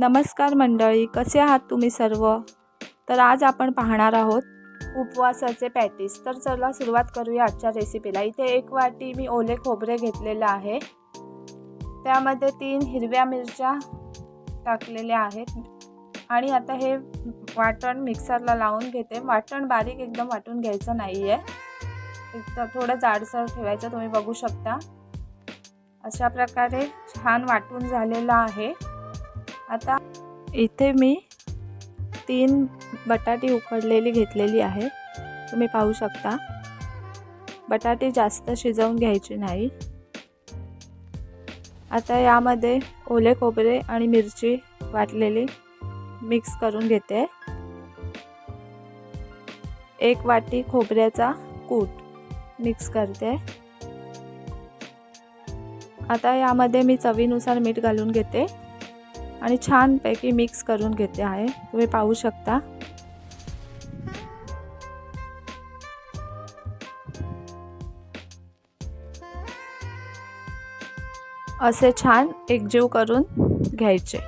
नमस्कार मंडळी कसे आहात तुम्ही सर्व? तर आज आपण पाहणार आहोत उपवासाचे पॅटीस. तर चला सुरुवात करूया आजच्या रेसिपीला इथे एक वाटी मी ओले खोबरे घेतलेलं आहे. त्यामध्ये तीन हिरव्या मिरच्या टाकलेल्या आहेत. आणि आता हे वाटण मिक्सरला लावून घेते. वाटण बारीक एकदम वाटून घ्यायचं नाही आहे एकदम थोडं जाडसर ठेवायचं तुम्ही बघू शकता. अशा प्रकारे छान वाटून झालेलं आहे. आता इथे मी तीन बटाटे उकडलेली घेतलेली आहे. तुम्ही पाहू शकता. बटाटे जास्त शिजवून घ्यायचे नाही. आता यामध्ये ओले खोबरे आणि मिरची वाटलेली मिक्स करून घेते. एक वाटी खोबऱ्याचा कूट मिक्स करते. आता यामध्ये मी चवीनुसार मीठ घालून घेते. आणि छानपैकी मिक्स करून घेते आहे. तुम्ही पाहू शकता. असे छान एकजीव करून घ्यायचे.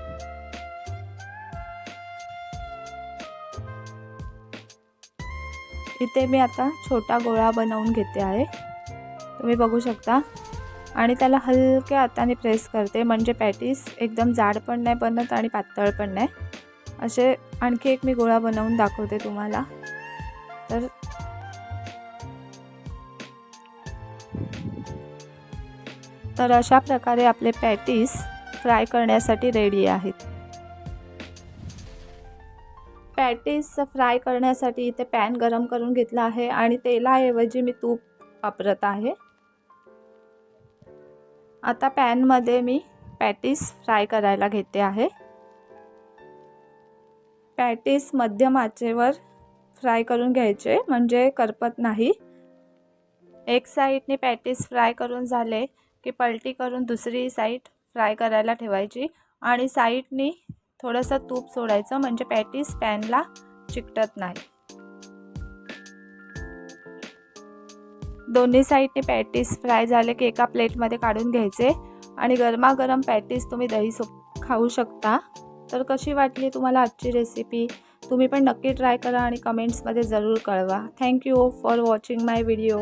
इथे मी आता छोटा गोळा बनवून घेते आहे. तुम्ही बघू शकता. आणि त्याला हलक्या हाताने प्रेस करते. म्हणजे पॅटीस एकदम जाड पण नाही बनत आणि पातळ पण नाही. असे आणखी एक मी गोळा बनवून दाखवते तुम्हाला. तर तर अशा प्रकारे आपले पॅटीस फ्राय करण्यासाठी रेडी आहेत. पॅटीस फ्राय करण्यासाठी इथे पॅन गरम करून घेतला आहे आणि तेलाऐवजी मी तूप वापरत आहे. आता पॅनमध्ये मी पॅटीस फ्राय करायला घेते आहे. पॅटीस मध्यम आचेवर फ्राय करून घ्यायचे म्हणजे करपत नाही. एक साईडने पॅटीस फ्राय करून झाले की पलटी करून दुसरी साईड फ्राय करायला ठेवायची आणि साईडनी थोडंसं तूप सोडायचं म्हणजे पॅटीस पॅनला चिकटत नाही. दोन्ही साईडने पॅटीस फ्राय झाले की एका प्लेटमध्ये काढून घ्यायचे. आणि गरमागरम पॅटीस तुम्ही दही सो खाऊ शकता. तर कशी वाटली तुम्हाला आजची रेसिपी तुम्ही पण नक्की ट्राय करा आणि कमेंट्समध्ये जरूर कळवा. Thank you for watching my video